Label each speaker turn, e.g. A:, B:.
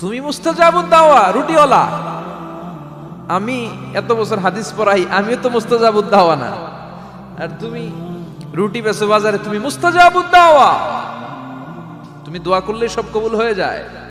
A: তুমি দাওয়া, রুটিওয়ালা। আমি এত বছর হাদিস পড়াই, আমিও তো মুস্তাজাবুদ দাওয়া না। আর তুমি রুটি বেচো বাজারে, তুমি মুস্তাজাবুদ দাওয়া। তুমি দোয়া করলে সব কবুল হয়ে যায়।